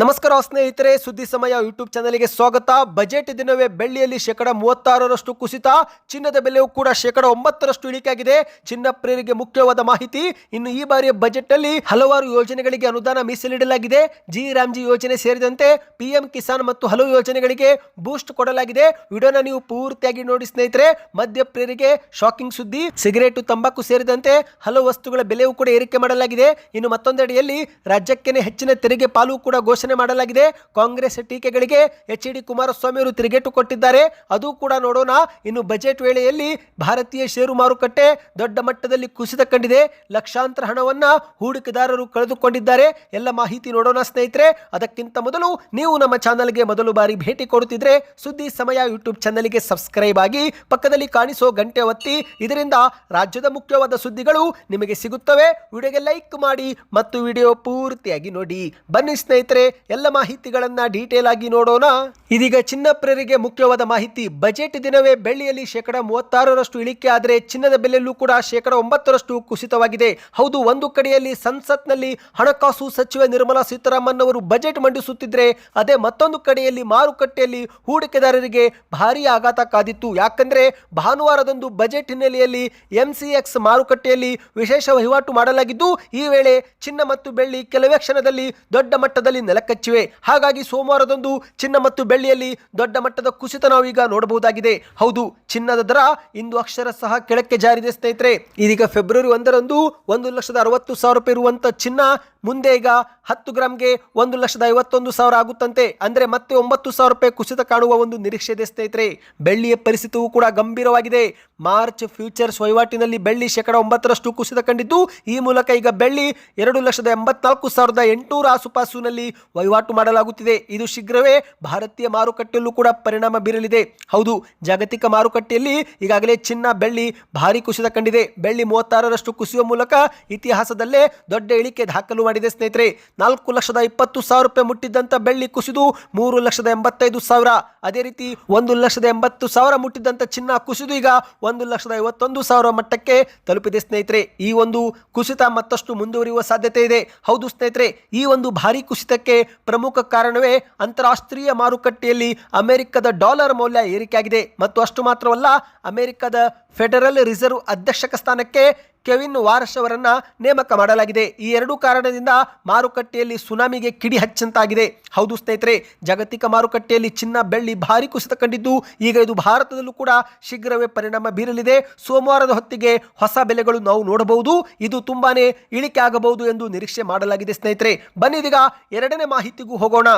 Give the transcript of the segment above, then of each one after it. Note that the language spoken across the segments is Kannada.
ನಮಸ್ಕಾರ ಸ್ನೇಹಿತರೆ, ಸುದ್ದಿ ಸಮಯ ಯೂಟ್ಯೂಬ್ ಚಾನಲ್ಗೆ ಸ್ವಾಗತ. ಬಜೆಟ್ ದಿನವೇ ಬೆಳ್ಳಿಯಲ್ಲಿ ಶೇಕಡ ಮೂವತ್ತಾರರಷ್ಟು ಕುಸಿತ, ಚಿನ್ನದ ಬೆಲೆಯೂ ಕೂಡ ಶೇಕಡ ಒಂಬತ್ತರಷ್ಟು ಇಳಿಕೆಯಾಗಿದೆ. ಚಿನ್ನ ಪ್ರಿಯರಿಗೆ ಮುಖ್ಯವಾದ ಮಾಹಿತಿ, ಇನ್ನು ಈ ಬಾರಿಯ ಬಜೆಟ್ನಲ್ಲಿ ಹಲವಾರು ಯೋಜನೆಗಳಿಗೆ ಅನುದಾನ ಮೀಸಲಿಡಲಾಗಿದೆ. ಜಿ ರಾಮ್ಜಿ ಯೋಜನೆ ಸೇರಿದಂತೆ ಪಿಎಂ ಕಿಸಾನ್ ಮತ್ತು ಹಲವು ಯೋಜನೆಗಳಿಗೆ ಬೂಸ್ಟ್ ಕೊಡಲಾಗಿದೆ. ವಿಡಿಯೋನ ನೀವು ಪೂರ್ತಿಯಾಗಿ ನೋಡಿ ಸ್ನೇಹಿತರೆ. ಮದ್ಯ ಪ್ರಿಯರಿಗೆ ಶಾಕಿಂಗ್ ಸುದ್ದಿ, ಸಿಗರೇಟು, ತಂಬಾಕು ಸೇರಿದಂತೆ ಹಲವು ವಸ್ತುಗಳ ಬೆಲೆಯೂ ಕೂಡ ಏರಿಕೆ ಮಾಡಲಾಗಿದೆ. ಇನ್ನು ಮತ್ತೊಂದೆಡೆಯಲ್ಲಿ ರಾಜ್ಯಕ್ಕೆ ಹೆಚ್ಚಿನ ತೆರಿಗೆ ಪಾಲು ಕೂಡ ಘೋಷಣೆ ಮಾಡಲಾಗಿದೆ. ಕಾಂಗ್ರೆಸ್ ಟೀಕೆಗಳಿಗೆ ಎಚ್ ಡಿ ಕುಮಾರಸ್ವಾಮಿ ಅವರು ತಿರುಗೇಟು ಕೊಟ್ಟಿದ್ದಾರೆ. ಅದು ಕೂಡ ನೋಡೋಣ. ಇನ್ನು ಬಜೆಟ್ ವೇಳೆಯಲ್ಲಿ ಭಾರತೀಯ ಷೇರು ಮಾರುಕಟ್ಟೆ ದೊಡ್ಡ ಮಟ್ಟದಲ್ಲಿ ಕುಸಿತ ಕಂಡಿದೆ. ಲಕ್ಷಾಂತರ ಹಣವನ್ನ ಹೂಡಿಕೆದಾರರು ಕಳೆದುಕೊಂಡಿದ್ದಾರೆ. ಎಲ್ಲ ಮಾಹಿತಿ ನೋಡೋಣ ಸ್ನೇಹಿತರೆ. ಅದಕ್ಕಿಂತ ಮೊದಲು ನೀವು ನಮ್ಮ ಚಾನಲ್ಗೆ ಮೊದಲು ಬಾರಿ ಭೇಟಿ ಕೊಡುತ್ತಿದ್ರೆ ಸುದ್ದಿ ಸಮಯ ಯೂಟ್ಯೂಬ್ ಚಾನಲ್ಗೆ ಸಬ್ಸ್ಕ್ರೈಬ್ ಆಗಿ ಪಕ್ಕದಲ್ಲಿ ಕಾಣಿಸೋ ಗಂಟೆ ಒತ್ತಿ. ಇದರಿಂದ ರಾಜ್ಯದ ಮುಖ್ಯವಾದ ಸುದ್ದಿಗಳು ನಿಮಗೆ ಸಿಗುತ್ತವೆ. ವಿಡಿಯೋಗೆ ಲೈಕ್ ಮಾಡಿ ಮತ್ತು ವಿಡಿಯೋ ಪೂರ್ತಿಯಾಗಿ ನೋಡಿ. ಬನ್ನಿ ಸ್ನೇಹಿತರೆ. ಎಲ್ಲ ಮಾಹಿತಿಗಳನ್ನ ಡೀಟೇಲ್ ಆಗಿ ನೋಡೋಣ. ಇದೀಗ ಚಿನ್ನಪ್ರಿಯರಿಗೆ ಮುಖ್ಯವಾದ ಮಾಹಿತಿ ಬಜೆಟ್ ದಿನವೇ ಬೆಳ್ಳಿಯಲ್ಲಿ ಶೇಕಡ ಮೂವತ್ತಾರರಷ್ಟು ಇಳಿಕೆ ಆದರೆ ಚಿನ್ನದ ಬೆಲೆಯಲ್ಲೂ ಕೂಡ ಶೇಕಡ ಒಂಬತ್ತರಷ್ಟು ಕುಸಿತವಾಗಿದೆ. ಹೌದು, ಒಂದು ಕಡೆಯಲ್ಲಿ ಸಂಸತ್ನಲ್ಲಿ ಹಣಕಾಸು ಸಚಿವೆ ನಿರ್ಮಲಾ ಸೀತಾರಾಮನ್ ಅವರು ಬಜೆಟ್ ಮಂಡಿಸುತ್ತಿದ್ರೆ, ಅದೇ ಮತ್ತೊಂದು ಕಡೆಯಲ್ಲಿ ಮಾರುಕಟ್ಟೆಯಲ್ಲಿ ಹೂಡಿಕೆದಾರರಿಗೆ ಭಾರೀ ಆಘಾತ ಕಾದಿತ್ತು. ಯಾಕಂದ್ರೆ, ಭಾನುವಾರದಂದು ಬಜೆಟ್ ಹಿನ್ನೆಲೆಯಲ್ಲಿ ಎಂಸಿಎಕ್ಸ್ ಮಾರುಕಟ್ಟೆಯಲ್ಲಿ ವಿಶೇಷ ವಹಿವಾಟು ಮಾಡಲಾಗಿದ್ದು, ಈ ವೇಳೆ ಚಿನ್ನ ಮತ್ತು ಬೆಳ್ಳಿ ಕೆಲವೇ ಕ್ಷಣದಲ್ಲಿ ದೊಡ್ಡ ಮಟ್ಟದಲ್ಲಿ ನೆಲಕಚ್ಚಿವೆ ಹಾಗಾಗಿ ಸೋಮವಾರದಂದು ಚಿನ್ನ ಮತ್ತು ಬೆಳ್ಳಿಯಲ್ಲಿ ದೊಡ್ಡ ಮಟ್ಟದ ಕುಸಿತ ನಾವೀಗ ನೋಡಬಹುದಾಗಿದೆ. ಹೌದು, ಚಿನ್ನದ ದರ ಇಂದು ಅಕ್ಷರ ಸಹ ಕೆಳಕ್ಕೆ ಜಾರಿದೆ ಸ್ನೇಹಿತರೆ. ಇದೀಗ ಫೆಬ್ರವರಿ ಒಂದರಂದು ಒಂದು ಲಕ್ಷದ ಅರವತ್ತು ಸಾವಿರ ರೂಪಾಯಿ ಇರುವಂತಹ ಚಿನ್ನ ಮುಂದೆ ಈಗ ಹತ್ತು ಗ್ರಾಮ್ಗೆ ಒಂದು ಲಕ್ಷದ ಐವತ್ತೊಂದು ಸಾವಿರ ಆಗುತ್ತಂತೆ. ಅಂದರೆ ಮತ್ತೆ ಒಂಬತ್ತು ಸಾವಿರ ರೂಪಾಯಿ ಕುಸಿತ ಕಾಣುವ ಒಂದು ನಿರೀಕ್ಷೆ ಇದೆ ಸ್ನೇಹಿತರೆ. ಬೆಳ್ಳಿಯ ಪರಿಸ್ಥಿತಿಯೂ ಕೂಡ ಗಂಭೀರವಾಗಿದೆ. ಮಾರ್ಚ್ ಫ್ಯೂಚರ್ಸ್ ವಹಿವಾಟಿನಲ್ಲಿ ಬೆಳ್ಳಿ ಶೇಕಡ ಒಂಬತ್ತರಷ್ಟು ಕುಸಿತ ಕಂಡಿದ್ದು, ಈ ಮೂಲಕ ಈಗ ಬೆಳ್ಳಿ ಎರಡು ಲಕ್ಷದ ಎಂಬತ್ನಾಲ್ಕು ಸಾವಿರದ ಎಂಟುನೂರ ಆಸುಪಾಸಿನಲ್ಲಿ ವಹಿವಾಟು ಮಾಡಲಾಗುತ್ತಿದೆ. ಇದು ಶೀಘ್ರವೇ ಭಾರತೀಯ ಮಾರುಕಟ್ಟೆಯಲ್ಲೂ ಕೂಡ ಪರಿಣಾಮ ಬೀರಲಿದೆ. ಹೌದು, ಜಾಗತಿಕ ಮಾರುಕಟ್ಟೆಯಲ್ಲಿ ಈಗಾಗಲೇ ಚಿನ್ನ, ಬೆಳ್ಳಿ ಭಾರಿ ಕುಸಿತ ಕಂಡಿದೆ. ಬೆಳ್ಳಿ ಮೂವತ್ತಾರರಷ್ಟು ಕುಸಿಯುವ ಮೂಲಕ ಇತಿಹಾಸದಲ್ಲೇ ದೊಡ್ಡ ಇಳಿಕೆ ದಾಖಲು ಮಾಡಿದೆ ಸ್ನೇಹಿತರೆ, ನಾಲ್ಕು ಲಕ್ಷದ ಇಪ್ಪತ್ತು ಸಾವಿರ ರೂಪಾಯಿ ಮುಟ್ಟಿದ್ದಂಥ ಬೆಳ್ಳಿ ಕುಸಿದು ಮೂರು ಲಕ್ಷದ ಎಂಬತ್ತೈದು ಸಾವಿರ. ಅದೇ ರೀತಿ ಒಂದು ಲಕ್ಷದ ಎಂಬತ್ತು ಸಾವಿರ ಮುಟ್ಟಿದ್ದಂಥ ಚಿನ್ನ ಕುಸಿದು ಈಗ ಒಂದು ಲಕ್ಷದ ಐವತ್ತೊಂದು ಸಾವಿರ ಮಟ್ಟಕ್ಕೆ ತಲುಪಿದೆ ಸ್ನೇಹಿತರೆ. ಈ ಒಂದು ಕುಸಿತ ಮತ್ತಷ್ಟು ಮುಂದುವರಿಯುವ ಸಾಧ್ಯತೆ ಇದೆ. ಹೌದು ಸ್ನೇಹಿತರೆ, ಈ ಒಂದು ಭಾರಿ ಕುಸಿತಕ್ಕೆ ಪ್ರಮುಖ ಕಾರಣವೇ ಅಂತಾರಾಷ್ಟ್ರೀಯ ಮಾರುಕಟ್ಟೆಯಲ್ಲಿ ಅಮೆರಿಕದ ಡಾಲರ್ ಮೌಲ್ಯ ಏರಿಕೆಯಾಗಿದೆ. ಮತ್ತು ಅಷ್ಟು ಮಾತ್ರವಲ್ಲ, ಅಮೆರಿಕದ ಫೆಡರಲ್ ರಿಸರ್ವ್ ಅಧ್ಯಕ್ಷಕ ಸ್ಥಾನಕ್ಕೆ ಕೆವಿನ್ ವಾರಶ್ ಅವರನ್ನ ನೇಮಕ ಮಾಡಲಾಗಿದೆ. ಈ ಎರಡೂ ಕಾರಣದಿಂದ ಮಾರುಕಟ್ಟೆಯಲ್ಲಿ ಸುನಾಮಿಗೆ ಕಿಡಿ ಹಚ್ಚಂತಾಗಿದೆ. ಹೌದು ಸ್ನೇಹಿತರೆ, ಜಾಗತಿಕ ಮಾರುಕಟ್ಟೆಯಲ್ಲಿ ಚಿನ್ನ, ಬೆಳ್ಳಿ ಭಾರಿ ಕುಸಿತ ಕಂಡಿದ್ದು, ಈಗ ಇದು ಭಾರತದಲ್ಲೂ ಕೂಡ ಶೀಘ್ರವೇ ಪರಿಣಾಮ ಬೀರಲಿದೆ. ಸೋಮವಾರದ ಹೊತ್ತಿಗೆ ಹೊಸ ಬೆಲೆಗಳು ನಾವು ನೋಡಬಹುದು. ಇದು ತುಂಬಾನೇ ಇಳಿಕೆ ಆಗಬಹುದು ಎಂದು ನಿರೀಕ್ಷೆ ಮಾಡಲಾಗಿದೆ ಸ್ನೇಹಿತರೆ. ಬನ್ನಿದೀಗ ಎರಡನೇ ಮಾಹಿತಿಗೂ ಹೋಗೋಣ.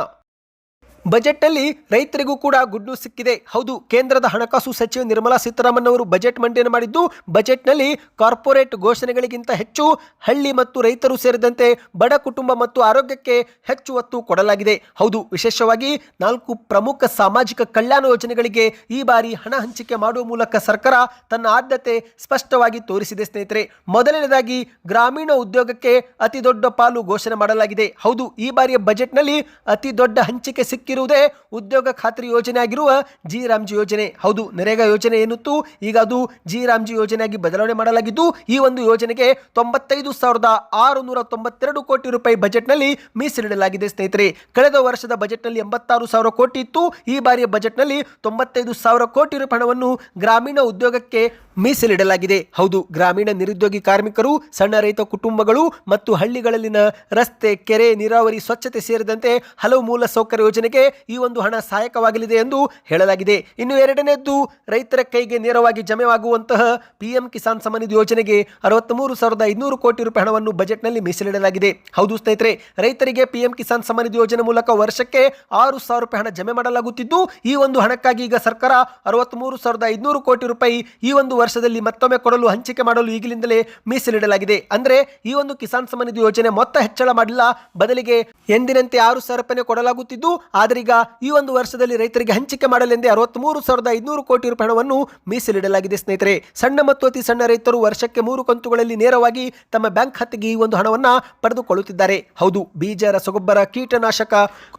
ಬಜೆಟ್ನಲ್ಲಿ ರೈತರಿಗೂ ಕೂಡ ಗುಡ್ ನ್ಯೂಸ್ ಸಿಕ್ಕಿದೆ. ಹೌದು, ಕೇಂದ್ರದ ಹಣಕಾಸು ಸಚಿವೆ ನಿರ್ಮಲಾ ಸೀತಾರಾಮನ್ ಅವರು ಬಜೆಟ್ ಮಂಡನೆ ಮಾಡಿದ್ದು, ಬಜೆಟ್ನಲ್ಲಿ ಕಾರ್ಪೊರೇಟ್ ಘೋಷಣೆಗಳಿಗಿಂತ ಹೆಚ್ಚು ಹಳ್ಳಿ ಮತ್ತು ರೈತರು ಸೇರಿದಂತೆ ಬಡ ಕುಟುಂಬ ಮತ್ತು ಆರೋಗ್ಯಕ್ಕೆ ಹೆಚ್ಚು ಒತ್ತು ಕೊಡಲಾಗಿದೆ. ಹೌದು, ವಿಶೇಷವಾಗಿ ನಾಲ್ಕು ಪ್ರಮುಖ ಸಾಮಾಜಿಕ ಕಲ್ಯಾಣ ಯೋಜನೆಗಳಿಗೆ ಈ ಬಾರಿ ಹಣ ಹಂಚಿಕೆ ಮಾಡುವ ಮೂಲಕ ಸರ್ಕಾರ ತನ್ನ ಆದ್ಯತೆ ಸ್ಪಷ್ಟವಾಗಿ ತೋರಿಸಿದೆ ಸ್ನೇಹಿತರೆ. ಮೊದಲನೇದಾಗಿ ಗ್ರಾಮೀಣ ಉದ್ಯೋಗಕ್ಕೆ ಅತಿ ದೊಡ್ಡ ಪಾಲು ಘೋಷಣೆ ಮಾಡಲಾಗಿದೆ. ಹೌದು, ಈ ಬಾರಿಯ ಬಜೆಟ್ನಲ್ಲಿ ಅತಿ ದೊಡ್ಡ ಹಂಚಿಕೆ ಸಿಕ್ಕಿರುವುದೇ ಉದ್ಯೋಗ ಖಾತ್ರಿ ಯೋಜನೆ ಆಗಿರುವ ಜಿ ರಾಮ್ಜಿ ಯೋಜನೆ. ಹೌದು, ನರೇಗಾ ಯೋಜನೆ ಏನಿತ್ತು ಈಗ ಅದು ಜಿ ರಾಮ್ಜಿ ಯೋಜನೆಯಾಗಿ ಬದಲಾವಣೆ ಮಾಡಲಾಗಿದ್ದು, ಈ ಒಂದು ಯೋಜನೆಗೆ ತೊಂಬತ್ತೈದು ಸಾವಿರದ ಆರುನೂರ ತೊಂಬತ್ತೆರಡು ಕೋಟಿ ರೂಪಾಯಿ ಬಜೆಟ್ನಲ್ಲಿ ಮೀಸಲಿಡಲಾಗಿದೆ ಸ್ನೇಹಿತರೆ. ಕಳೆದ ವರ್ಷದ ಬಜೆಟ್ನಲ್ಲಿ ಎಂಬತ್ತಾರು ಸಾವಿರ ಕೋಟಿ ಇತ್ತು. ಈ ಬಾರಿಯ ಬಜೆಟ್ನಲ್ಲಿ ತೊಂಬತ್ತೈದು ಸಾವಿರ ಕೋಟಿ ರೂಪಾಯಿ ಹಣವನ್ನು ಗ್ರಾಮೀಣ ಉದ್ಯೋಗಕ್ಕೆ ಮೀಸಲಿಡಲಾಗಿದೆ. ಹೌದು, ಗ್ರಾಮೀಣ ನಿರುದ್ಯೋಗಿ ಕಾರ್ಮಿಕರು, ಸಣ್ಣ ರೈತ ಕುಟುಂಬಗಳು ಮತ್ತು ಹಳ್ಳಿಗಳಲ್ಲಿನ ರಸ್ತೆ, ಕೆರೆ, ನೀರಾವರಿ ಸ್ವಚ್ಛತೆ ಸೇರಿದಂತೆ ಹಲವು ಮೂಲ ಸೌಕರ್ಯ ಯೋಜನೆಗೆ ಈ ಒಂದು ಹಣ ಸಹಾಯಕವಾಗಲಿದೆ ಎಂದು ಹೇಳಲಾಗಿದೆ. ಇನ್ನು ಎರಡನೇದ್ದು ರೈತರ ಕೈಗೆ ನೇರವಾಗಿ ಜಮೆವಾಗುವಂತಹ ಪಿಎಂ ಕಿಸಾನ್ ಸಮ್ಮಾನಿಧಿ ಯೋಜನೆಗೆ ಅರವತ್ಮೂರು ಸಾವಿರದ ಐನೂರು ಕೋಟಿ ರೂಪಾಯಿ ಹಣವನ್ನು ಬಜೆಟ್ನಲ್ಲಿ ಮೀಸಲಿಡಲಾಗಿದೆ. ಹೌದು ಸ್ನೇಹಿತರೆ, ರೈತರಿಗೆ ಪಿಎಂ ಕಿಸಾನ್ ಸಮ್ಮಾನಿಧಿ ಯೋಜನೆ ಮೂಲಕ ವರ್ಷಕ್ಕೆ ಆರು ಸಾವಿರ ರೂಪಾಯಿ ಹಣ ಜಮೆ ಮಾಡಲಾಗುತ್ತಿದ್ದು, ಈ ಒಂದು ಹಣಕ್ಕಾಗಿ ಈಗ ಸರ್ಕಾರ ಅರವತ್ಮೂರು ಸಾವಿರದ ಐನೂರು ಕೋಟಿ ರೂಪಾಯಿ ಈ ಒಂದು ವರ್ಷದಲ್ಲಿ ಮತ್ತೊಮ್ಮೆ ಕೊಡಲು ಹಂಚಿಕೆ ಮಾಡಲು ಈಗಲಿಂದಲೇ ಮೀಸಲಿಡಲಾಗಿದೆ. ಅಂದರೆ ಈ ಒಂದು ಕಿಸಾನ್ ಸಮ್ಮಾನಿಧಿ ಯೋಜನೆ ಮೊತ್ತ ಹೆಚ್ಚಳ ಮಾಡಿಲ್ಲ. ಬದಲಿಗೆ ಎಂದಿನಂತೆ ಆರು ಸಾವಿರ ರೂಪಾಯಿ ಕೊಡಲಾಗುತ್ತಿದ್ದು. ಆದರೀಗ ಈ ಒಂದು ವರ್ಷದಲ್ಲಿ ರೈತರಿಗೆ ಹಂಚಿಕೆ ಮಾಡಲೆಂದೇ ಅರವತ್ಮೂರು ಸಾವಿರದ ಐನೂರು ಕೋಟಿ ರೂಪಾಯಿ ಹಣವನ್ನು ಮೀಸಲಿಡಲಾಗಿದೆ ಸ್ನೇಹಿತರೆ. ಸಣ್ಣ ಮತ್ತು ಅತಿ ಸಣ್ಣ ರೈತರು ವರ್ಷಕ್ಕೆ ಮೂರು ಕಂತುಗಳಲ್ಲಿ ನೇರವಾಗಿ ತಮ್ಮ ಬ್ಯಾಂಕ್ ಖಾತೆಗೆ ಈ ಒಂದು ಹಣವನ್ನು ಪಡೆದುಕೊಳ್ಳುತ್ತಿದ್ದಾರೆ. ಹೌದು, ಬೀಜ, ರಸಗೊಬ್ಬರ, ಕೀಟನಾಶಕ,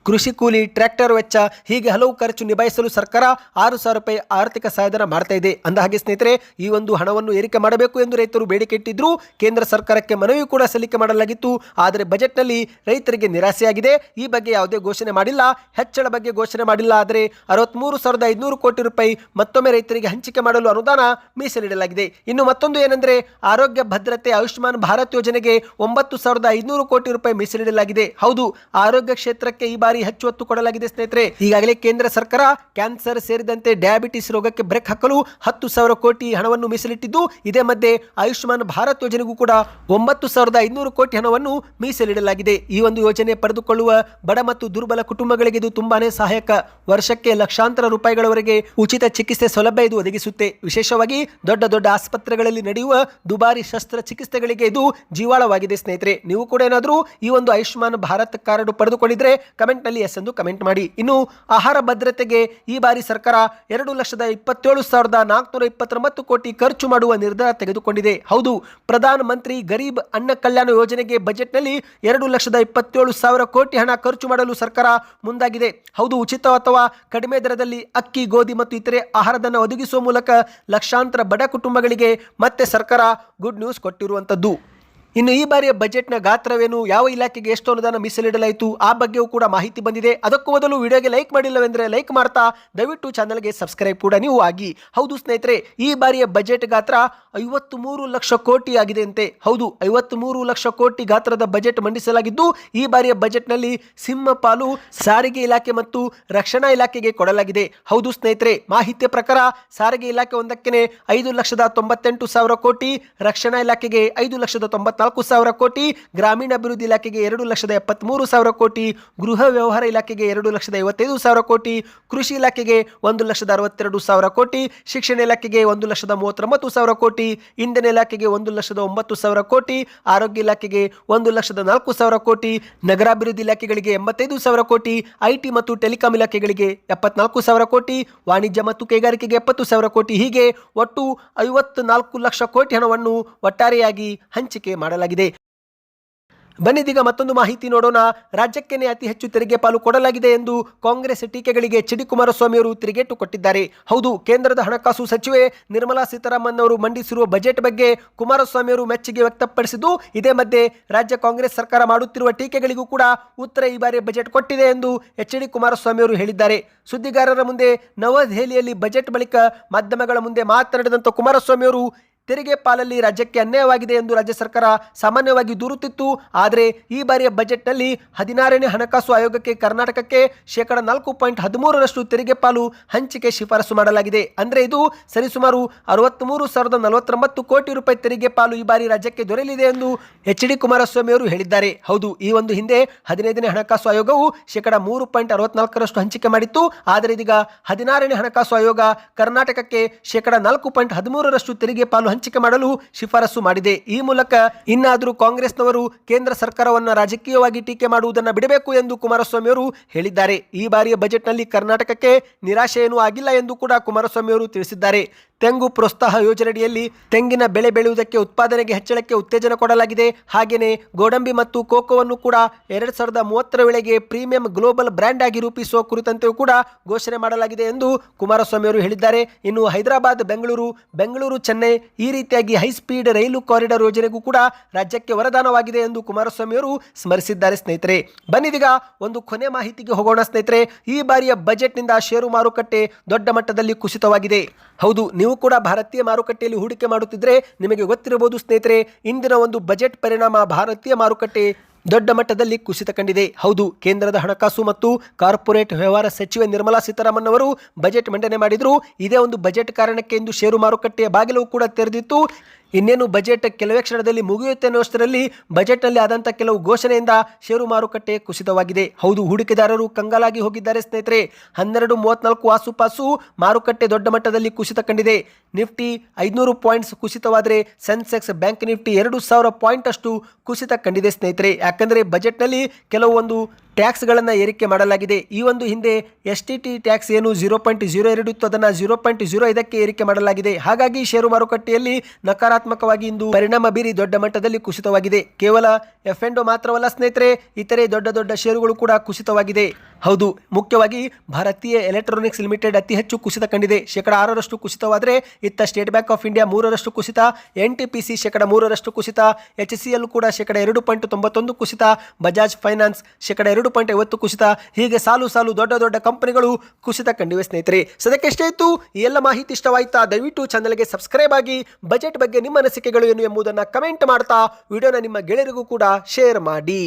ಕೃಷಿ ಕೂಲಿ, ಟ್ರ್ಯಾಕ್ಟರ್ ವೆಚ್ಚ ಹೀಗೆ ಹಲವು ಖರ್ಚು ನಿಭಾಯಿಸಲು ಸರ್ಕಾರ ಆರು ಸಾವಿರ ರೂಪಾಯಿ ಆರ್ಥಿಕ ಸಹಾಯಧನ ಮಾಡ್ತಾ ಇದೆ. ಅಂದ ಹಾಗೆ ಸ್ನೇಹಿತರೆ ಈ ಒಂದು ಹಣವನ್ನು ಏರಿಕೆ ಮಾಡಬೇಕು ಎಂದು ರೈತರು ಬೇಡಿಕೆ ಇಟ್ಟಿದ್ರು. ಕೇಂದ್ರ ಸರ್ಕಾರಕ್ಕೆ ಮನವಿ ಕೂಡ ಸಲ್ಲಿಕೆ ಮಾಡಲಾಗಿತ್ತು. ಆದರೆ ಬಜೆಟ್ನಲ್ಲಿ ರೈತರಿಗೆ ನಿರಾಸೆಯಾಗಿದೆ. ಈ ಬಗ್ಗೆ ಯಾವುದೇ ಘೋಷಣೆ ಮಾಡಿಲ್ಲ. ಹೆಚ್ಚಳ ಬಗ್ಗೆ ಘೋಷಣೆ ಮಾಡಿಲ್ಲ. ಆದರೆ ಅರವತ್ಮೂರು ಸಾವಿರದ ಐದುನೂರು ಕೋಟಿ ರೂಪಾಯಿ ಮತ್ತೊಮ್ಮೆ ರೈತರಿಗೆ ಹಂಚಿಕೆ ಮಾಡಲು ಅನುದಾನ ಮೀಸಲಿಡಲಾಗಿದೆ. ಇನ್ನು ಮತ್ತೊಂದು ಏನೆಂದರೆ ಆರೋಗ್ಯ ಭದ್ರತೆ ಆಯುಷ್ಮಾನ್ ಭಾರತ್ ಯೋಜನೆಗೆ ಒಂಬತ್ತು ಸಾವಿರದ ಐದುನೂರು ಕೋಟಿ ರೂಪಾಯಿ ಮೀಸಲಿಡಲಾಗಿದೆ. ಹೌದು, ಆರೋಗ್ಯ ಕ್ಷೇತ್ರಕ್ಕೆ ಈ ಬಾರಿ ಹೆಚ್ಚು ಒತ್ತು ಕೊಡಲಾಗಿದೆ ಸ್ನೇಹಿತರೆ. ಈಗಾಗಲೇ ಕೇಂದ್ರ ಸರ್ಕಾರ ಕ್ಯಾನ್ಸರ್ ಸೇರಿದಂತೆ ಡಯಾಬಿಟಿಸ್ ರೋಗಕ್ಕೆ ಬ್ರೇಕ್ ಹಾಕಲು ಹತ್ತು ಸಾವಿರ ಕೋಟಿ ಹಣವನ್ನು ಮೀಸಲಿಟ್ಟಿದ್ದು, ಇದೇ ಮಧ್ಯೆ ಆಯುಷ್ಮಾನ್ ಭಾರತ್ ಯೋಜನೆಗೂ ಕೂಡ ಒಂಬತ್ತು ಸಾವಿರದ ಐನೂರು ಕೋಟಿ ಹಣವನ್ನು ಮೀಸಲಿಡಲಾಗಿದೆ. ಈ ಒಂದು ಯೋಜನೆ ಪಡೆದುಕೊಳ್ಳುವ ಬಡ ಮತ್ತು ದುರ್ಬಲ ಕುಟುಂಬಗಳಿಗೆ ಇದು ತುಂಬಾನೇ ಸಹಾಯಕ. ವರ್ಷಕ್ಕೆ ಲಕ್ಷಾಂತರ ರೂಪಾಯಿಗಳವರೆಗೆ ಉಚಿತ ಚಿಕಿತ್ಸೆ ಸೌಲಭ್ಯ ಇದು ಒದಗಿಸುತ್ತೆ. ವಿಶೇಷವಾಗಿ ದೊಡ್ಡ ದೊಡ್ಡ ಆಸ್ಪತ್ರೆಗಳಲ್ಲಿ ನಡೆಯುವ ದುಬಾರಿ ಶಸ್ತ್ರಚಿಕಿತ್ಸೆಗಳಿಗೆ ಇದು ಜೀವಾಳವಾಗಿದೆ ಸ್ನೇಹಿತರೆ. ನೀವು ಕೂಡ ಏನಾದರೂ ಈ ಒಂದು ಆಯುಷ್ಮಾನ್ ಭಾರತ್ ಕಾರ್ಡ್ ಪಡೆದುಕೊಂಡಿದ್ರೆ ಕಮೆಂಟ್ನಲ್ಲಿ ಎಸ್ ಎಂದು ಕಮೆಂಟ್ ಮಾಡಿ. ಇನ್ನು ಆಹಾರ ಭದ್ರತೆಗೆ ಈ ಬಾರಿ ಸರ್ಕಾರ ಎರಡು ಲಕ್ಷದ ಇಪ್ಪತ್ತೇಳು ಸಾವಿರದ ನಾಲ್ಕುನೂರ ಇಪ್ಪತ್ತೊಂಬತ್ತು ಕೋಟಿ ಖರ್ಚು ಮಾಡುವ ನಿರ್ಧಾರ ತೆಗೆದುಕೊಂಡಿದೆ. ಹೌದು, ಪ್ರಧಾನ ಮಂತ್ರಿ ಗರೀಬ್ ಅನ್ನ ಕಲ್ಯಾಣ ಯೋಜನೆಗೆ ಬಜೆಟ್ನಲ್ಲಿ ಎರಡು ಲಕ್ಷದ ಇಪ್ಪತ್ತೇಳು ಸಾವಿರ ಕೋಟಿ ಹಣ ಖರ್ಚು ಮಾಡಲು ಸರ್ಕಾರ ಮುಂದಾಗಿದೆ. ಹೌದು, ಉಚಿತ ಅಥವಾ ಕಡಿಮೆ ದರದಲ್ಲಿ ಅಕ್ಕಿ, ಗೋಧಿ ಮತ್ತು ಇತರೆ ಆಹಾರದನ್ನು ಒದಗಿಸುವ ಮೂಲಕ ಲಕ್ಷಾಂತರ ಬಡ ಕುಟುಂಬಗಳಿಗೆ ಮತ್ತೆ ಸರ್ಕಾರ ಗುಡ್ ನ್ಯೂಸ್ ಕೊಟ್ಟಿರುವಂಥದ್ದು ಇನ್ನು ಈ ಬಾರಿಯ ಬಜೆಟ್ನ ಗಾತ್ರವೇನು? ಯಾವ ಇಲಾಖೆಗೆ ಎಷ್ಟು ಅನುದಾನ ಮೀಸಲಿಡಲಾಯಿತು? ಆ ಬಗ್ಗೆಯೂ ಕೂಡ ಮಾಹಿತಿ ಬಂದಿದೆ. ಅದಕ್ಕೂ ಮೊದಲು ವಿಡಿಯೋಗೆ ಲೈಕ್ ಮಾಡಿಲ್ಲವೆಂದರೆ ಲೈಕ್ ಮಾಡ್ತಾ, ದಯವಿಟ್ಟು ಚಾನಲ್ಗೆ ಸಬ್ಸ್ಕ್ರೈಬ್ ಕೂಡ ನೀವು ಆಗಿ. ಹೌದು ಸ್ನೇಹಿತರೆ, ಈ ಬಾರಿಯ ಬಜೆಟ್ ಗಾತ್ರ ಐವತ್ತು ಮೂರು ಲಕ್ಷ ಕೋಟಿ ಆಗಿದೆಯಂತೆ. ಹೌದು ಐವತ್ತು ಲಕ್ಷ ಕೋಟಿ ಗಾತ್ರದ ಬಜೆಟ್ ಮಂಡಿಸಲಾಗಿದ್ದು, ಈ ಬಾರಿಯ ಬಜೆಟ್ನಲ್ಲಿ ಸಿಂಹ ಪಾಲು ಸಾರಿಗೆ ಇಲಾಖೆ ಮತ್ತು ರಕ್ಷಣಾ ಇಲಾಖೆಗೆ ಕೊಡಲಾಗಿದೆ. ಹೌದು ಸ್ನೇಹಿತರೆ, ಮಾಹಿತಿಯ ಪ್ರಕಾರ ಸಾರಿಗೆ ಇಲಾಖೆ ಒಂದಕ್ಕೆ ಐದು ಲಕ್ಷದ ತೊಂಬತ್ತೆಂಟು ಸಾವಿರ ಕೋಟಿ, ರಕ್ಷಣಾ ಇಲಾಖೆಗೆ ಐದು ಲಕ್ಷದ ತೊಂಬತ್ನಾಲ್ಕು ಸಾವಿರ ಕೋಟಿ ಗ್ರಾಮೀಣ ಅಭಿವೃದ್ಧಿ ಇಲಾಖೆಗೆ ಎರಡು ಲಕ್ಷದ ಎಪ್ಪತ್ತ್ಮೂರು ಸಾವಿರ ಕೋಟಿ ಗೃಹ ವ್ಯವಹಾರ ಇಲಾಖೆಗೆ ಎರಡು ಲಕ್ಷದ ಐವತ್ತೈದು ಸಾವಿರ ಕೋಟಿ ಕೃಷಿ ಇಲಾಖೆಗೆ ಒಂದು ಲಕ್ಷದ ಅರವತ್ತೆರಡು ಸಾವಿರ ಕೋಟಿ ಶಿಕ್ಷಣ ಇಲಾಖೆಗೆ ಒಂದು ಲಕ್ಷದ ಮೂವತ್ತೊಂಬತ್ತು ಸಾವಿರ ಕೋಟಿ ಇಂಧನ ಇಲಾಖೆಗೆ ಒಂದು ಲಕ್ಷದ ಒಂಬತ್ತು ಸಾವಿರ ಕೋಟಿ ಆರೋಗ್ಯ ಇಲಾಖೆಗೆ ಒಂದು ಲಕ್ಷದ ನಾಲ್ಕು ಸಾವಿರ ಕೋಟಿ ನಗರಾಭಿವೃದ್ಧಿ ಇಲಾಖೆಗಳಿಗೆ ಎಂಬತ್ತೈದು ಸಾವಿರ ಕೋಟಿ ಐಟಿ ಮತ್ತು ಟೆಲಿಕಾಂ ಇಲಾಖೆಗಳಿಗೆ ಎಪ್ಪತ್ನಾಲ್ಕು ಸಾವಿರ ಕೋಟಿ ವಾಣಿಜ್ಯ ಮತ್ತು ಕೈಗಾರಿಕೆಗೆ ಎಪ್ಪತ್ತು ಸಾವಿರ ಕೋಟಿ ಹೀಗೆ ಒಟ್ಟು ಐವತ್ತು ನಾಲ್ಕು ಲಕ್ಷ ಕೋಟಿ ಹಣವನ್ನು ಒಟ್ಟಾರೆಯಾಗಿ ಹಂಚಿಕೆ ಮಾಡಲಾಗಿದೆ ಬನ್ನಿದೀಗ ಮತ್ತೊಂದು ಮಾಹಿತಿ ನೋಡೋಣ. ರಾಜ್ಯಕ್ಕೇನೆ ಅತಿ ಹೆಚ್ಚು ತೆರಿಗೆ ಪಾಲು ಕೊಡಲಾಗಿದೆ ಎಂದು ಕಾಂಗ್ರೆಸ್ ಟೀಕೆಗಳಿಗೆ ಚಿಡಿ ಕುಮಾರಸ್ವಾಮಿ ಅವರು ತಿರುಗೇಟು ಕೊಟ್ಟಿದ್ದಾರೆ. ಹೌದು, ಕೇಂದ್ರದ ಹಣಕಾಸು ಸಚಿವೆ ನಿರ್ಮಲಾ ಸೀತಾರಾಮನ್ ಅವರು ಮಂಡಿಸಿರುವ ಬಜೆಟ್ ಬಗ್ಗೆ ಕುಮಾರಸ್ವಾಮಿ ಅವರು ಮೆಚ್ಚುಗೆ ವ್ಯಕ್ತಪಡಿಸಿದ್ದು, ಇದೇ ಮಧ್ಯೆ ರಾಜ್ಯ ಕಾಂಗ್ರೆಸ್ ಸರ್ಕಾರ ಮಾಡುತ್ತಿರುವ ಟೀಕೆಗಳಿಗೂ ಕೂಡ ಉತ್ತರ ಈ ಬಾರಿ ಬಜೆಟ್ ಕೊಟ್ಟಿದೆ ಎಂದು ಎಚ್ ಡಿ ಕುಮಾರಸ್ವಾಮಿ ಅವರು ಹೇಳಿದ್ದಾರೆ. ಸುದ್ದಿಗಾರರ ಮುಂದೆ ನವದೆಹಲಿಯಲ್ಲಿ ಬಜೆಟ್ ಬಳಿಕ ಮಾಧ್ಯಮಗಳ ಮುಂದೆ ಮಾತನಾಡಿದಂಥ ಕುಮಾರಸ್ವಾಮಿ ಅವರು ತೆರಿಗೆ ಪಾಲಲ್ಲಿ ರಾಜ್ಯಕ್ಕೆ ಅನ್ಯಾಯವಾಗಿದೆ ಎಂದು ರಾಜ್ಯ ಸರ್ಕಾರ ಸಾಮಾನ್ಯವಾಗಿ ದೂರುತ್ತಿತ್ತು. ಆದರೆ ಈ ಬಾರಿಯ ಬಜೆಟ್ನಲ್ಲಿ ಹದಿನಾರನೇ ಹಣಕಾಸು ಆಯೋಗಕ್ಕೆ ಕರ್ನಾಟಕಕ್ಕೆ ಶೇಕಡ ನಾಲ್ಕು ಪಾಯಿಂಟ್ ಹದಿಮೂರರಷ್ಟು ತೆರಿಗೆ ಪಾಲು ಹಂಚಿಕೆ ಶಿಫಾರಸು ಮಾಡಲಾಗಿದೆ. ಅಂದರೆ ಇದು ಸರಿಸುಮಾರು ಅರವತ್ತ್ಮೂರು ಸಾವಿರದ ನಲವತ್ತೊಂಬತ್ತು ಕೋಟಿ ರೂಪಾಯಿ ತೆರಿಗೆ ಪಾಲು ಈ ಬಾರಿ ರಾಜ್ಯಕ್ಕೆ ದೊರೆಯಲಿದೆ ಎಂದು ಎಚ್ ಡಿ ಕುಮಾರಸ್ವಾಮಿ ಅವರು ಹೇಳಿದ್ದಾರೆ. ಹೌದು, ಈ ಒಂದು ಹಿಂದೆ ಹದಿನೈದನೇ ಹಣಕಾಸು ಆಯೋಗವು ಶೇಕಡ ಮೂರು ಪಾಯಿಂಟ್ ಅರವತ್ನಾಲ್ಕರಷ್ಟು ಹಂಚಿಕೆ ಮಾಡಿತ್ತು. ಆದರೆ ಇದೀಗ ಹದಿನಾರನೇ ಹಣಕಾಸು ಆಯೋಗ ಕರ್ನಾಟಕಕ್ಕೆ ಶೇಕಡ ನಾಲ್ಕು ಪಾಯಿಂಟ್ ಹದಿಮೂರರಷ್ಟು ತೆರಿಗೆ ಪಾಲು ಹಂಚಿಕೆ ಮಾಡಲು ಶಿಫಾರಸು ಮಾಡಿದೆ. ಈ ಮೂಲಕ ಇನ್ನಾದರೂ ಕಾಂಗ್ರೆಸ್ನವರು ಕೇಂದ್ರ ಸರ್ಕಾರವನ್ನು ರಾಜಕೀಯವಾಗಿ ಟೀಕೆ ಮಾಡುವುದನ್ನು ಬಿಡಬೇಕು ಎಂದು ಕುಮಾರಸ್ವಾಮಿ ಅವರು ಹೇಳಿದ್ದಾರೆ. ಈ ಬಾರಿಯ ಬಜೆಟ್ನಲ್ಲಿ ಕರ್ನಾಟಕಕ್ಕೆ ನಿರಾಶೆಯೇನೂ ಆಗಿಲ್ಲ ಎಂದು ಕೂಡ ಕುಮಾರಸ್ವಾಮಿ ಅವರು ತಿಳಿಸಿದ್ದಾರೆ. ತೆಂಗು ಪ್ರೋತ್ಸಾಹ ಯೋಜನೆಯಡಿಯಲ್ಲಿ ತೆಂಗಿನ ಬೆಳೆ ಬೆಳೆಯುವುದಕ್ಕೆ ಉತ್ಪಾದನೆಗೆ ಹೆಚ್ಚಳಕ್ಕೆ ಉತ್ತೇಜನ ಕೊಡಲಾಗಿದೆ. ಹಾಗೆಯೇ ಗೋಡಂಬಿ ಮತ್ತು ಕೋಕೋವನ್ನು ಕೂಡ ಎರಡು ಸಾವಿರದ ಮೂವತ್ತರ ವೇಳೆಗೆ ಪ್ರೀಮಿಯಂ ಗ್ಲೋಬಲ್ ಬ್ರ್ಯಾಂಡ್ ಆಗಿ ರೂಪಿಸುವ ಕುರಿತಂತೆಯೂ ಕೂಡ ಘೋಷಣೆ ಮಾಡಲಾಗಿದೆ ಎಂದು ಕುಮಾರಸ್ವಾಮಿ ಅವರು ಹೇಳಿದ್ದಾರೆ. ಇನ್ನು ಹೈದರಾಬಾದ್, ಬೆಂಗಳೂರು ಬೆಂಗಳೂರು, ಚೆನ್ನೈ ರೀತಿಯಾಗಿ ಹೈ ಸ್ಪೀಡ್ ರೈಲು ಕಾರಿಡಾರ್ ಯೋಜನೆಗೂ ಕೂಡ ರಾಜ್ಯಕ್ಕೆ ವರದಾನವಾಗಿದೆ ಎಂದು ಕುಮಾರಸ್ವಾಮಿಯವರು ಸ್ಮರಿಸಿದ್ದಾರೆ ಸ್ನೇಹಿತರೆ. ಬನ್ನಿದೀಗ ಒಂದು ಕೊನೆ ಮಾಹಿತಿಗೆ ಹೋಗೋಣ ಸ್ನೇಹಿತರೆ. ಈ ಬಾರಿಯ ಬಜೆಟ್ನಿಂದ ಷೇರು ಮಾರುಕಟ್ಟೆ ದೊಡ್ಡ ಮಟ್ಟದಲ್ಲಿ ಕುಸಿತವಾಗಿದೆ. ಹೌದು, ನೀವು ಕೂಡ ಭಾರತೀಯ ಮಾರುಕಟ್ಟೆಯಲ್ಲಿ ಹೂಡಿಕೆ ಮಾಡುತ್ತಿದ್ದರೆ ನಿಮಗೆ ಗೊತ್ತಿರಬಹುದು ಸ್ನೇಹಿತರೆ, ಇಂದಿನ ಒಂದು ಬಜೆಟ್ ಪರಿಣಾಮ ಭಾರತೀಯ ಮಾರುಕಟ್ಟೆ ದೊಡ್ಡ ಮಟ್ಟದಲ್ಲಿ ಕುಸಿತ ಕಂಡಿದೆ. ಹೌದು, ಕೇಂದ್ರದ ಹಣಕಾಸು ಮತ್ತು ಕಾರ್ಪೊರೇಟ್ ವ್ಯವಹಾರ ಸಚಿವೆ ನಿರ್ಮಲಾ ಸೀತಾರಾಮನ್ ಅವರು ಬಜೆಟ್ ಮಂಡನೆ ಮಾಡಿದ್ರು. ಇದೇ ಒಂದು ಬಜೆಟ್ ಕಾರಣಕ್ಕೆ ಇಂದು ಷೇರು ಮಾರುಕಟ್ಟೆಯ ಬಾಗಿಲು ಕೂಡ ತೆರೆದಿತ್ತು. ಇನ್ನೇನು ಬಜೆಟ್ ಕೆಲವೇ ಕ್ಷಣದಲ್ಲಿ ಮುಗಿಯುತ್ತೆ ಅನ್ನೋಷ್ಟರಲ್ಲಿ ಬಜೆಟ್ನಲ್ಲಿ ಆದಂಥ ಕೆಲವು ಘೋಷಣೆಯಿಂದ ಷೇರು ಮಾರುಕಟ್ಟೆ ಕುಸಿತವಾಗಿದೆ. ಹೌದು, ಹೂಡಿಕೆದಾರರು ಕಂಗಾಲಾಗಿ ಹೋಗಿದ್ದಾರೆ ಸ್ನೇಹಿತರೆ. ಹನ್ನೆರಡು ಮೂವತ್ನಾಲ್ಕು ಆಸುಪಾಸು ಮಾರುಕಟ್ಟೆ ದೊಡ್ಡ ಮಟ್ಟದಲ್ಲಿ ಕುಸಿತ ಕಂಡಿದೆ. ನಿಫ್ಟಿ ಐದುನೂರು ಪಾಯಿಂಟ್ಸ್ ಕುಸಿತವಾದರೆ ಸೆನ್ಸೆಕ್ಸ್ ಬ್ಯಾಂಕ್ ನಿಫ್ಟಿ ಎರಡು ಸಾವಿರ ಪಾಯಿಂಟ್ ಅಷ್ಟು ಕುಸಿತ ಕಂಡಿದೆ ಸ್ನೇಹಿತರೆ. ಯಾಕಂದರೆ ಬಜೆಟ್ನಲ್ಲಿ ಕೆಲವೊಂದು ಟ್ಯಾಕ್ಸ್ಗಳನ್ನು ಏರಿಕೆ ಮಾಡಲಾಗಿದೆ. ಈ ಒಂದು ಹಿಂದೆ ಎಸ್ ಟಿ ಟಿ ಟ್ಯಾಕ್ಸ್ ಏನು ಜೀರೋ ಪಾಯಿಂಟ್ ಜೀರೋ ಎರಡು ಇತ್ತು, ಅದನ್ನು ಜೀರೋ ಪಾಯಿಂಟ್ ಜೀರೋ ಐದಕ್ಕೆ ಏರಿಕೆ ಮಾಡಲಾಗಿದೆ. ಹಾಗಾಗಿ ಷೇರು ಮಾರುಕಟ್ಟೆಯಲ್ಲಿ ನಕಾರಾತ್ಮಕವಾಗಿ ಇಂದು ಪರಿಣಾಮ ಬೀರಿ ದೊಡ್ಡ ಮಟ್ಟದಲ್ಲಿ ಕುಸಿತವಾಗಿದೆ. ಕೇವಲ ಎಫ್ ಎಂಡೋ ಮಾತ್ರವಲ್ಲ ಸ್ನೇಹಿತರೆ, ಇತರೆ ದೊಡ್ಡ ದೊಡ್ಡ ಷೇರುಗಳು ಕೂಡ ಕುಸಿತವಾಗಿದೆ. ಹೌದು, ಮುಖ್ಯವಾಗಿ ಭಾರತೀಯ ಎಲೆಕ್ಟ್ರಾನಿಕ್ಸ್ ಲಿಮಿಟೆಡ್ ಅತಿ ಹೆಚ್ಚು ಕುಸಿತ ಕಂಡಿದೆ. ಶೇಕಡ ಆರರಷ್ಟು ಕುಸಿತವಾದರೆ ಇತ್ತ ಸ್ಟೇಟ್ ಬ್ಯಾಂಕ್ ಆಫ್ ಇಂಡಿಯಾ ಮೂರರಷ್ಟು ಕುಸಿತ, ಎನ್ ಟಿ ಪಿ ಸಿ ಶೇಕಡ ಮೂರರಷ್ಟು ಕುಸಿತ, ಎಚ್ ಸಿ ಎಲ್ ಕೂಡ ಶೇಕಡ ಎರಡು ಪಾಯಿಂಟ್ ತೊಂಬತ್ತೊಂದು ಕುಸಿತ, ಬಜಾಜ್ ಫೈನಾನ್ಸ್ ಶೇಕಡ ಎರಡು ಪಾಯಿಂಟ್ ಐವತ್ತು ಕುಸಿತ. ಹೀಗೆ ಸಾಲು ಸಾಲು ದೊಡ್ಡ ದೊಡ್ಡ ಕಂಪನಿಗಳು ಕುಸಿತ ಕಂಡಿವೆ ಸ್ನೇಹಿತರೆ. ಸದ್ಯಕ್ಕೆ ಎಷ್ಟೇ ಇತ್ತು, ಈ ಎಲ್ಲ ಮಾಹಿತಿ ಇಷ್ಟವಾಯ್ತಾ? ದಯವಿಟ್ಟು ಚಾನಲ್ಗೆ ಸಬ್ಸ್ಕ್ರೈಬ್ ಆಗಿ, ಬಜೆಟ್ ಬಗ್ಗೆ ನಿಮ್ಮ ಅನಿಸಿಕೆಗಳು ಏನು ಎಂಬುದನ್ನು ಕಮೆಂಟ್ ಮಾಡ್ತಾ, ವಿಡಿಯೋನ ನಿಮ್ಮ ಗೆಳೆಯರಿಗೂ ಕೂಡ ಶೇರ್ ಮಾಡಿ.